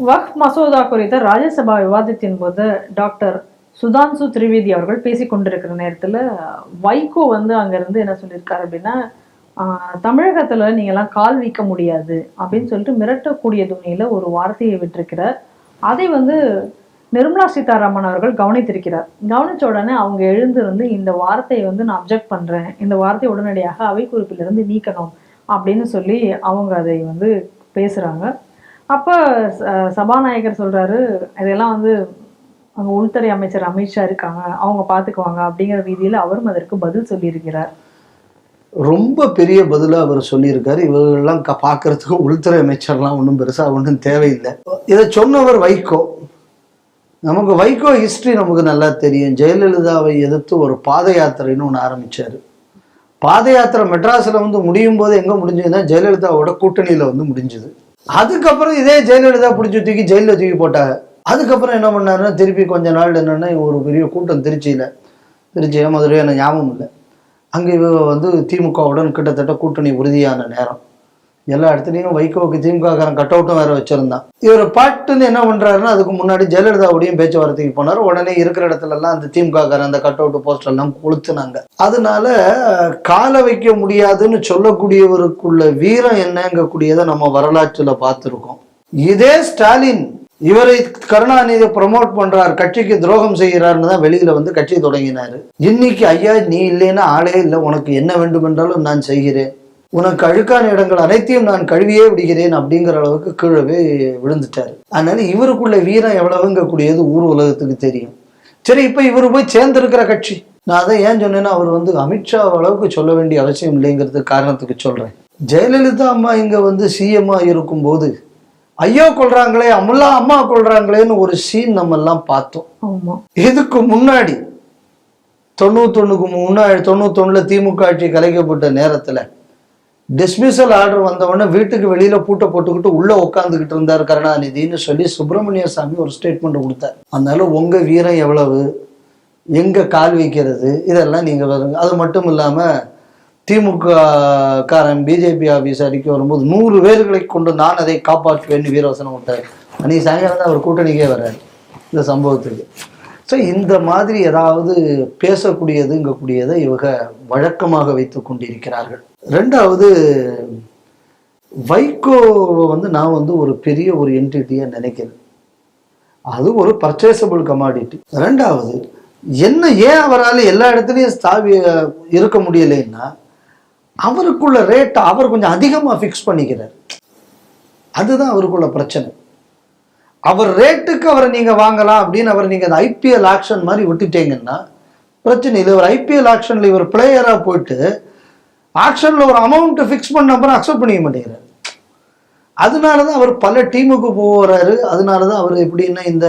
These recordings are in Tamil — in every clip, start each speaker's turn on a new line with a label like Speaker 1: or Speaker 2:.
Speaker 1: வக்ஃப் மசோதா குறித்த ராஜ்யசபா விவாதத்தின் போது டாக்டர் சுதான்சு திரிவேதி அவர்கள் பேசிக் கொண்டிருக்கிற நேரத்தில் வைகோ வந்து அங்கேருந்து என்ன சொல்லியிருக்காரு அப்படின்னா தமிழகத்தில் நீங்கள்லாம் கால் வைக்க முடியாது அப்படின்னு சொல்லிட்டு மிரட்டக்கூடிய துணியில் ஒரு வார்த்தையை விட்டிருக்கிறார். அதை வந்து நிர்மலா சீதாராமன் அவர்கள் கவனித்திருக்கிறார். கவனித்த உடனே அவங்க எழுந்திருந்து இந்த வார்த்தையை வந்து நான் அப்ஜெக்ட் பண்ணுறேன் இந்த வார்த்தையை உடனடியாக அவை குறிப்பிலிருந்து நீக்கணும் அப்படின்னு சொல்லி அவங்க அதை வந்து பேசுகிறாங்க அப்போ ச- சபாநாயகர் சொல்கிறாரு இதெல்லாம் வந்து அங்கே உள்துறை அமைச்சர் அமித்ஷா இருக்காங்க அவங்க பார்த்துக்குவாங்க அப்படிங்கிற ரீதியில் அவரும் அதற்கு பதில் சொல்லியிருக்கிறார்.
Speaker 2: ரொம்ப பெரிய பதிலாக அவர் சொல்லியிருக்காரு. இவர்கள்லாம் க- பார்க்கறதுக்கு உள்துறை அமைச்சர்லாம் ஒன்றும் பெருசாக ஒன்றும் தேவையில்லை. இதை சொன்னவர் வைகோ. நமக்கு வைகோ ஹிஸ்ட்ரி நமக்கு நல்லா தெரியும். ஜெயலலிதாவை எதிர்த்து ஒரு பாத யாத்திரைன்னு ஒன்று ஆரம்பித்தார் பாத யாத்திரை மெட்ராஸில் வந்து முடியும் போது எங்கே முடிஞ்சதுன்னா ஜெயலலிதாவோட கூட்டணியில் வந்து முடிஞ்சுது. அதுக்கப்புறம் இதே ஜெயலலிதா பிடிச்சி தூக்கி ஜெயிலில் தூக்கி போட்டாங்க. அதுக்கப்புறம் என்ன பண்ணாருன்னா திருப்பி கொஞ்ச நாள் என்னென்னா ஒரு பெரிய கூட்டம் திருச்சியில். திருச்சியில் மதுரையோ ஞாபகம் இல்லை. அங்கே வந்து திமுகவுடன் கிட்டத்தட்ட கூட்டணி உறுதியான நேரம். எல்லா இடத்துலையும் வைகோக்கு திமுககாரன் கட் அவுட்டும் வேற வச்சிருந்தான். இவர் பாட்டுன்னு என்ன பண்றாருன்னா அதுக்கு முன்னாடி ஜெயலலிதாவுடையும் பேச்சுவார்த்தைக்கு போனார். உடனே இருக்கிற இடத்துல எல்லாம் அந்த திமுககாரன் அந்த கட் அவுட் போஸ்டர் எல்லாம் கொளுத்துனாங்க. அதனால கால வைக்க முடியாதுன்னு சொல்லக்கூடியவருக்குள்ள வீரம் என்னங்கக்கூடியதை நம்ம வரலாற்றுல பார்த்துருக்கோம். இதே ஸ்டாலின் இவரை கருணாநிதி ப்ரமோட் பண்றார் கட்சிக்கு துரோகம் செய்கிறார்னு தான் வெளியில வந்து கட்சி தொடங்கினாரு. இன்னைக்கு ஐயா நீ இல்லைன்னா ஆளே இல்லை. உனக்கு என்ன வேண்டுமென்றாலும் நான் செய்கிறேன். உனக்கு அழுக்கான இடங்கள் அனைத்தையும் நான் கழுவியே விடுகிறேன் அப்படிங்கிற அளவுக்கு கீழவே விழுந்துட்டாரு. அதனால இவருக்குள்ள வீரம் எவ்வளவுங்கக்கூடியது ஊர் உலகத்துக்கு தெரியும். சரி இப்ப இவர் போய் சேர்ந்திருக்கிற கட்சி. நான் அதை ஏன் சொன்னேன்னா அவர் வந்து அமித்ஷா அளவுக்கு சொல்ல வேண்டிய அவசியம் இல்லைங்கிறது காரணத்துக்கு சொல்றேன். ஜெயலலிதா அம்மா இங்க வந்து சிஎம்மா இருக்கும்போது ஐயோ கொள்றாங்களே அம்மா அம்மா கொள்றாங்களேன்னு ஒரு சீன் நம்ம எல்லாம் பார்த்தோம் இதுக்கு முன்னாடி தொண்ணூத்தொன்னுக்கு முன்னாடி தொண்ணூத்தொன்னுல திமுக ஆட்சி கலைக்கப்பட்ட நேரத்துல டிஸ்மிசல் ஆர்டர் வந்தவொடனே வீட்டுக்கு வெளியில பூட்டை போட்டுக்கிட்டு உள்ள உட்காந்துக்கிட்டு இருந்தார் கருணாநிதினு சொல்லி சுப்பிரமணிய சாமி ஒரு ஸ்டேட்மெண்ட் கொடுத்தார். அதனால உங்க வீரம் எவ்வளவு? எங்க கால் வைக்கிறது? இதெல்லாம் நீங்க வருங்க. அது மட்டும் இல்லாம திமுக காரன் பிஜேபி ஆபீஸ் அடிக்க வரும்போது நூறு பேர்களை கொண்டு நான் அதை காப்பாற்றுவேன்னு வீரவசனம் விட்டார் அன்னைக்கு சாயங்காலம் தான் அவர் கூட்டணிக்கே வர்றாரு இந்த சம்பவத்துக்கு. ஸோ இந்த மாதிரி ஏதாவது பேசக்கூடியதுங்கக்கூடியதை இவங்க வழக்கமாக வைத்து கொண்டிருக்கிறார்கள். ரெண்டாவது வைகோவை வந்து நான் வந்து ஒரு பெரிய ஒரு என்டிட்டியாக நினைக்கிறேன். அது ஒரு பர்ச்சேசபிள் கமாடிட்டி ரெண்டாவது என்ன ஏன் அவரால் எல்லா இடத்துலையும் ஸ்தாபி இருக்க முடியலைன்னா அவருக்குள்ள ரேட்டை அவர் கொஞ்சம் அதிகமாக ஃபிக்ஸ் பண்ணிக்கிறார். அதுதான் அவருக்குள்ள பிரச்சனை. அவர் ரேட்டுக்கு அவரை நீங்கள் வாங்கலாம் அப்படின்னு அவர் நீங்கள் அந்த ஐபிஎல் ஆக்ஷன் மாதிரி விட்டுட்டீங்கன்னா பிரச்சனை இல்லை. ஒரு ஐபிஎல் ஆக்ஷனில் இவர் பிளேயராக போயிட்டு ஆக்ஷன்ல ஒரு அமௌண்ட் ஃபிக்ஸ் பண்ண அப்புறம் அக்செப்ட் பண்ணிக்க மாட்டேங்கிறார். அதனால தான் அவர் பல டீமுக்கு போகிறாரு அதனால தான் அவர் எப்படின்னா இந்த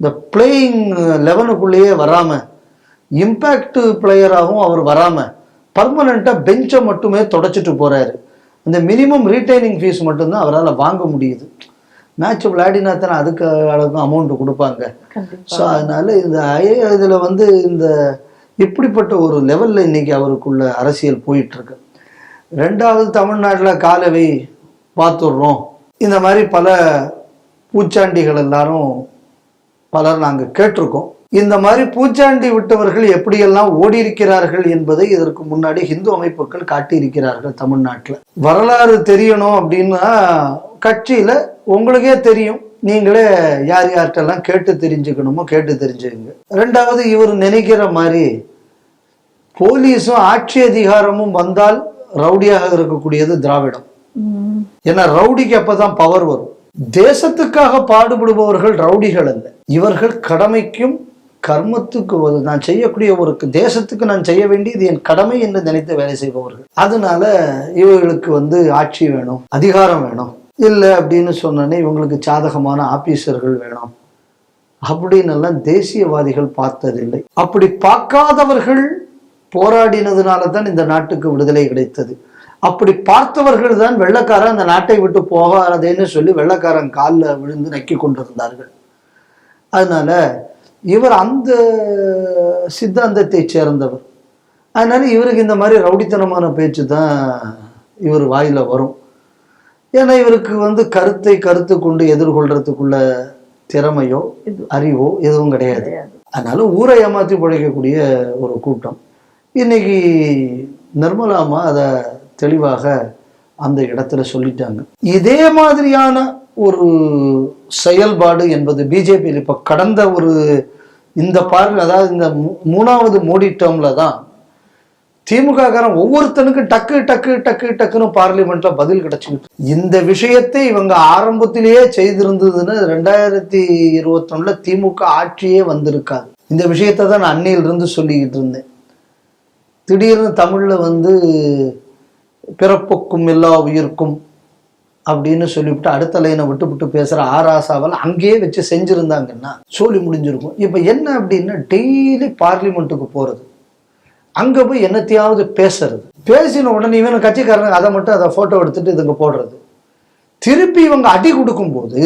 Speaker 2: இந்த பிளேயிங் லெவனுக்குள்ளேயே வராம இம்பேக்ட் பிளேயராகவும் அவர் வராம பர்மனண்ட்டாக பெஞ்சை மட்டுமே தொடச்சிட்டு போறாரு. இந்த மினிமம் ரீட்டைனிங் ஃபீஸ் மட்டும்தான் அவரால் வாங்க முடியுது. மேட்ச் விளையாடினா தானே அதுக்கு அளவுக்கு அமௌண்ட் கொடுப்பாங்க. ஸோ அதனால இந்த இதில் வந்து இந்த இப்படிப்பட்ட ஒரு லெவலில் இன்னைக்கு அவருக்குள்ள அரசியல் போயிட்டுருக்கு. ரெண்டாவது தமிழ்நாட்டில் காலவை பார்த்துடுறோம். இந்த மாதிரி பல பூச்சாண்டிகள் எல்லாரும் பலர் நாங்கள் கேட்டிருக்கோம். இந்த மாதிரி பூச்சாண்டி விட்டவர்கள் எப்படியெல்லாம் ஓடி இருக்கிறார்கள் என்பதை இதற்கு முன்னாடி ஹிந்து அமைப்புகள் காட்டியிருக்கிறார்கள் தமிழ்நாட்டில். வரலாறு தெரியணும் அப்படின்னா கட்சியில் உங்களுக்கே தெரியும். நீங்களே யார் யார்கிட்டெல்லாம் கேட்டு தெரிஞ்சுக்கணுமோ கேட்டு தெரிஞ்சுக்கங்க. ரெண்டாவது இவர் நினைக்கிற மாதிரி போலீஸும் ஆட்சி அதிகாரமும் வந்தால் ரவுடியாக இருக்கக்கூடியது திராவிடம். ஏன்னா ரவுடிக்கு அப்பதான் பவர் வரும். தேசத்துக்காக பாடுபடுபவர்கள் ரவுடிகள் அல்ல. இவர்கள் கடமைக்கும் கர்மத்துக்கு நான் செய்யக்கூடிய ஒரு தேசத்துக்கு நான் செய்ய வேண்டியது என் கடமை என்று நினைத்து வேலை செய்பவர்கள். அதனால இவர்களுக்கு வந்து ஆட்சி வேணும் அதிகாரம் வேணும். இல்லை அப்படின்னு சொன்னோன்னே இவங்களுக்கு சாதகமான ஆபீசர்கள் வேணும். அப்படின்னு எல்லாம் தேசியவாதிகள் பார்த்ததில்லை. அப்படி பார்க்காதவர்கள் போராடினதுனால தான் இந்த நாட்டுக்கு விடுதலை கிடைத்தது. அப்படி பார்த்தவர்கள் தான் வெள்ளக்காரன் அந்த நாட்டை விட்டு போகாதேன்னு சொல்லி வெள்ளக்காரன் காலில் விழுந்து நக்கி கொண்டிருந்தார்கள். அதனால இவர் அந்த சித்தாந்தத்தை சேர்ந்தவர். அதனால இவருக்கு இந்த மாதிரி ரவுடித்தனமான பேச்சு தான் இவர் வாயில வரும். ஏன்னா இவருக்கு வந்து கருத்தை கருத்து கொண்டு எதிர்கொள்றதுக்குள்ள திறமையோ அறிவோ எதுவும் கிடையாது. அதனால ஊரை ஏமாற்றி பிழைக்கக்கூடிய ஒரு கூட்டம். இன்னைக்கு நிர்மலாமா அதை தெளிவாக அந்த இடத்துல சொல்லிட்டாங்க. இதே மாதிரியான ஒரு செயல்பாடு என்பது பிஜேபியில் இப்போ கடந்த ஒரு இந்த பார்வை அதாவது இந்த மூணாவது மோடி டேர்ம்ல தான் திமுககாரன் ஒவ்வொருத்தனுக்கும் டக்கு டக்கு டக்கு டக்குன்னு பார்லிமெண்ட்ல பதில் கிடைச்சிக்கிட்டு இந்த விஷயத்தை இவங்க ஆரம்பத்திலேயே செய்திருந்ததுன்னு ரெண்டாயிரத்தி இருபத்தொன்னுல திமுக ஆட்சியே வந்திருக்காது. இந்த விஷயத்தை தான் நான் அன்னையிலிருந்து சொல்லிக்கிட்டு இருந்தேன். திடீர்னு தமிழ்ல வந்து பிறப்புக்கும் எல்லா உயிர்க்கும் அப்படின்னு சொல்லிவிட்டு அடுத்த லைனை விட்டு விட்டு பேசுற ஆராசாவில் அங்கேயே வச்சு செஞ்சுருந்தாங்கன்னா சொல்லி முடிஞ்சிருக்கும். இப்போ என்ன அப்படின்னா டெய்லி பார்லிமெண்ட்டுக்கு போறது. அங்கே போய் என்னத்தையாவது பேசுறது. பேசின உடனே இவன் கட்சிக்காரங்க அதை மட்டும் அதை ஃபோட்டோ எடுத்துட்டு இதுங்க போடுறது. திருப்பி இவங்க அடி கொடுக்கும்போது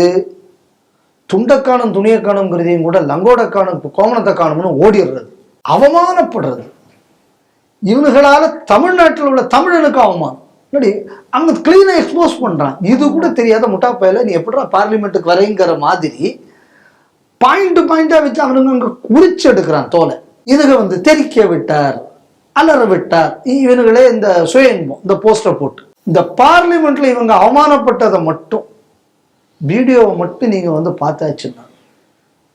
Speaker 2: துண்டக்கானம் துணியக்கானங்கிறதையும் கூட லங்கோட கோமணத்தை காணும்னு ஓடிடுறது. அவமானப்படுறது. இவனுகளால் தமிழ்நாட்டில் உள்ள தமிழனுக்கு அவமானம். என்னடி அங்க கிளீனாக எக்ஸ்போஸ் பண்ணுறான் இது கூட தெரியாத முட்டா நீ எப்படா பார்லிமெண்ட்டுக்கு வரைங்கிற மாதிரி பாயிண்ட் பாயிண்ட்டாக வச்சு அவனுங்க அங்கே குறிச்சு எடுக்கிறான் தோலை. இதுக வந்து தெறிக்க விட்டார். அலற விட்டார் இவனுங்களே இந்த சுய இன்பம் இந்த போஸ்டர் போட்டு. இந்த பார்லிமெண்ட்ல இவங்க அவமானப்பட்டதை மட்டும் வீடியோவை மட்டும் நீங்க வந்து பார்த்தாச்சுன்னா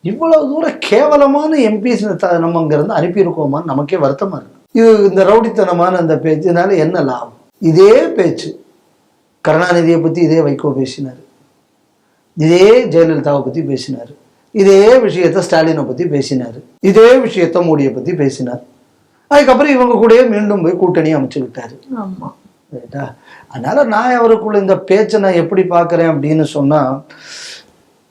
Speaker 2: இவ்வளவு தூரம் கேவலமான எம்பிஸ் நம்ம அங்கிருந்து அனுப்பியிருக்கோமான்னு நமக்கே வருத்தமா இருக்கு. இது இந்த ரவுடித்தனமான அந்த பேச்சுனால என்ன லாபம்? இதே பேச்சு கருணாநிதியை பத்தி இதே வைகோ பேசினார். இதே ஜெயலலிதாவை பத்தி பேசினார். இதே விஷயத்த ஸ்டாலினை பத்தி பேசினார். இதே விஷயத்த மோடியை பத்தி பேசினார். அதுக்கப்புறம் இவங்க கூடயே மீண்டும் போய் கூட்டணி அமைச்சு விட்டாரு. ரைட்டா அதனால நான் அவருக்குள்ள இந்த பேச்சை நான் எப்படி பார்க்குறேன் அப்படின்னு சொன்னா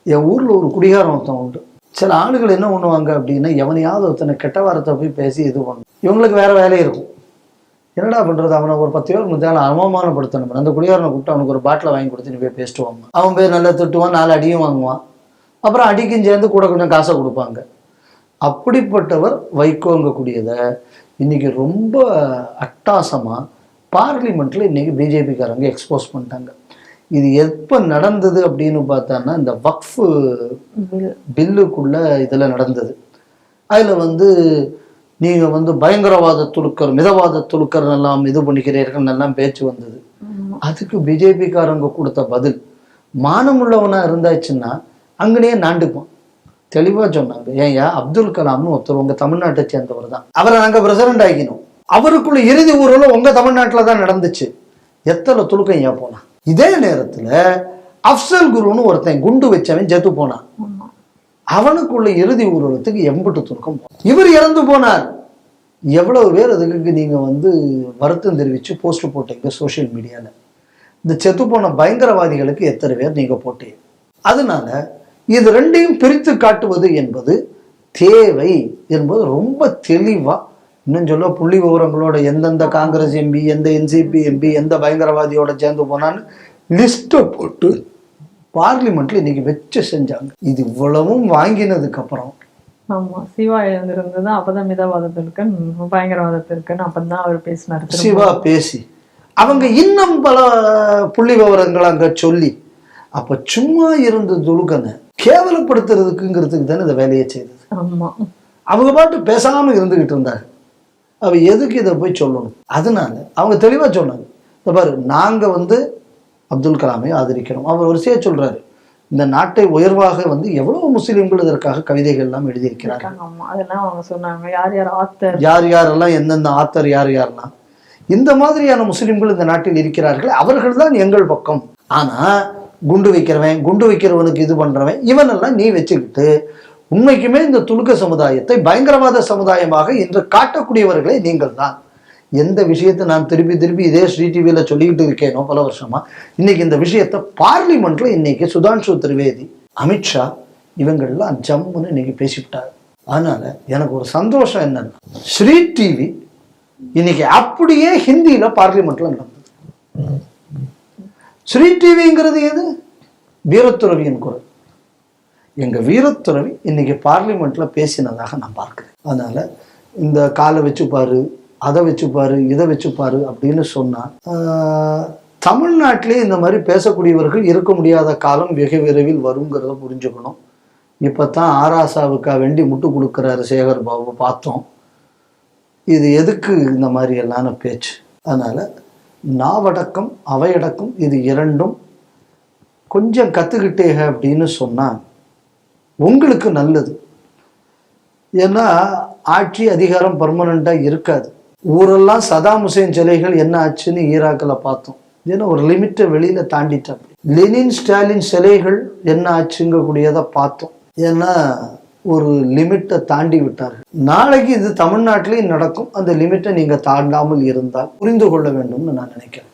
Speaker 2: என் ஊர்ல ஒரு குடிகாரம் ஒருத்தன் உண்டு. சில ஆளுகள் என்ன பண்ணுவாங்க அப்படின்னா எவனையாவது ஒருத்தனை கெட்ட வாரத்தை போய் பேசி இது பண்ணும். இவங்களுக்கு வேற வேலை இருக்கும். என்னடா பண்றது? அவனை ஒரு பத்து பேர் முத்தால அவமானப்படுத்தணும். அந்த குடிகாரனை கூப்பிட்டு அவனுக்கு ஒரு பாட்டில் வாங்கி கொடுத்து நீ போய் பேசிட்டு வாங்க அவன் போய் நல்லா திட்டுவான் நாலு அடியும் வாங்குவான். அப்புறம் அடிக்கும் சேர்ந்து கூட கொஞ்சம் காசை கொடுப்பாங்க. அப்படிப்பட்டவர் வைக்கோங்கக்கூடியதை இன்னைக்கு ரொம்ப அட்டாசமா பார்லிமெண்ட்ல இன்னைக்கு பிஜேபிக்காரங்க எக்ஸ்போஸ் பண்ணிட்டாங்க. இது எப்போ நடந்தது அப்படின்னு பார்த்தான்னா இந்த வக்ஃப்
Speaker 1: பில்
Speaker 2: பில்லுக்குள்ள இதில் நடந்தது. அதில் வந்து நீங்கள் வந்து பயங்கரவாத துலுக்கர் மிதவாத துலுக்கர் எல்லாம் இது பண்ணிக்கிறீர்கள் எல்லாம் பேச்சு வந்தது. அதுக்கு பிஜேபிக்காரங்க கொடுத்த பதில் மானமுள்ளவனா இருந்தாச்சுன்னா அங்கனே நாண்டுப்பான் தெளிவா சொன்னாங்க. ஏன்யா அப்துல் கலாம்னு ஒருத்தர் உங்க தமிழ்நாட்டை சேர்ந்தவர் தான். அவரை நாங்க பிரசிடண்ட் ஆக்கினோம். அவருக்குள்ள இறுதி ஊர்வலம் உங்க தமிழ்நாட்டில் தான் நடந்துச்சு. எத்தனை துலுக்கம் ஏன் போனா? இதே நேரத்துல அப்சல் குருன்னு ஒருத்தன் குண்டு வச்சவன் செத்து போனான். அவனுக்குள்ள இறுதி ஊர்வலத்துக்கு எம்புட்டு துருக்கம் போனான். இவர் இறந்து போனார். எவ்வளவு பேர் அதுக்கு நீங்க வந்து வருத்தம் தெரிவிச்சு போஸ்ட் போட்டீங்க சோஷியல் மீடியால இந்த செத்து போன பயங்கரவாதிகளுக்கு எத்தனை பேர் நீங்க போட்டீங்க? அதனால இது ரெண்டையும் பிரித்து காட்டுவது என்பது தேவை என்பது ரொம்ப தெளிவா இன்னும் சொல்ல புள்ளி விவரங்களோட எந்தெந்த காங்கிரஸ் எம்பி எந்த என்சிபி எம்பி எந்த பயங்கரவாதியோட சேர்ந்து போனான்னு லிஸ்ட்டை போட்டு பார்லிமெண்ட்ல இன்னைக்கு வச்சு செஞ்சாங்க இது இவ்வளவும் வாங்கினதுக்கு அப்புறம்
Speaker 1: ஆமா சிவா எழுந்திருந்தது அப்பதான் மிதவாதத்திற்கு பயங்கரவாதத்திற்குன்னு அப்பதான் அவர் பேசினாரு.
Speaker 2: சிவா பேசி அவங்க இன்னும் பல புள்ளி விவரங்கள் அங்க சொல்லி அப்ப சும்மா இருந்த துலுக்கனை கேவலப்படுத்துறதுக்குங்கிறதுக்கு தானே இந்த வேலையை செய்தது.
Speaker 1: ஆமா.
Speaker 2: அவங்க பாட்டு பேசாம இருந்துகிட்டு இருந்தாங்க. அவ எதுக்கு இதை போய் சொல்லணும்? அதனால அவங்க தெளிவா சொன்னாங்க. இந்த பாரு நாங்க வந்து அப்துல் கலாமை ஆதரிக்கிறோம். அவர் வரிசையா சொல்றாரு இந்த நாட்டை உயர்வாக வந்து எவ்வளவு முஸ்லிம்கள் இதற்காக கவிதைகள் எல்லாம் எழுதியிருக்கிறார்கள்?
Speaker 1: இருக்காங்க. ஆமா. அதெல்லாம் அவங்க சொன்னாங்க. யார் யார் ஆத்தர்?
Speaker 2: யார் யாரெல்லாம் எந்தெந்த ஆத்தர் யார் யாரெல்லாம்? இந்த மாதிரியான முஸ்லிம்கள் இந்த நாட்டில் இருக்கிறார்கள். அவர்கள் தான் எங்கள் பக்கம். ஆனா குண்டு வைக்கிறவன் குண்டு வைக்கிறவனுக்கு இது பண்ணுறவன் இவனெல்லாம் நீ வச்சுக்கிட்டு உண்மைக்குமே இந்த துலுக்க சமுதாயத்தை பயங்கரவாத சமுதாயமாக இன்று காட்டக்கூடியவர்களே நீங்கள் தான் எந்த விஷயத்தை நான் திருப்பி திருப்பி இதே ஸ்ரீ டிவியில் சொல்லிக்கிட்டு இருக்கேனோ பல வருஷமா இன்னைக்கு இந்த விஷயத்தை பார்லிமெண்ட்ல இன்னைக்கு சுதான்ஷு திரிவேதி அமித்ஷா இவங்கெல்லாம் ஜம்முன்னு இன்னைக்கு பேசிவிட்டாங்க அதனால எனக்கு ஒரு சந்தோஷம் என்னன்னா ஸ்ரீ டிவி இன்னைக்கு அப்படியே ஹிந்தியில பார்லிமெண்ட்ல நடந்தது. ஸ்ரீ டிவிங்கிறது எது? வீரத்துறவியின் குரல். எங்கள் வீரத்துறவி இன்னைக்கு பார்லிமெண்ட்டில் பேசினதாக நான் பார்க்குறேன். அதனால் இந்த காலை வச்சு அதை வச்சு இதை வச்சு அப்படின்னு சொன்னால் தமிழ்நாட்டிலே இந்த மாதிரி பேசக்கூடியவர்கள் இருக்க முடியாத காலம் வெகு விரைவில் வருங்கிறத புரிஞ்சுக்கணும். இப்போ தான் ஆராசாவுக்கா வேண்டி முட்டு கொடுக்குறாரு சேகர் பாபு பார்த்தோம். இது எதுக்கு இந்த மாதிரி எல்லான பேச்சு? அதனால் நாவடக்கம் அவையடக்கம் இது இரண்டும் கொஞ்சம் கற்றுக்கிட்டேக அப்படின்னு சொன்னால் உங்களுக்கு நல்லது. ஏன்னா ஆட்சி அதிகாரம் பர்மனண்ட்டாக இருக்காது. ஊரெல்லாம் சதாம் ஹுசேன் சிலைகள் என்ன ஆச்சுன்னு ஈராக்கில் பார்த்தோம். ஏன்னா ஒரு லிமிட்டை வெளியில் தாண்டிட்டாங்க. லெனின் ஸ்டாலின் சிலைகள் என்ன ஆச்சுங்கக்கூடியதை பார்த்தோம். ஏன்னா ஒரு லிமிட்டை தாண்டி விட்டார்கள். நாளைக்கு இது தமிழ்நாட்டிலையும் நடக்கும். அந்த லிமிட்டை நீங்கள் தாண்டாமல் இருந்தால் புரிந்து கொள்ள வேண்டும்னு நான் நினைக்கிறேன்.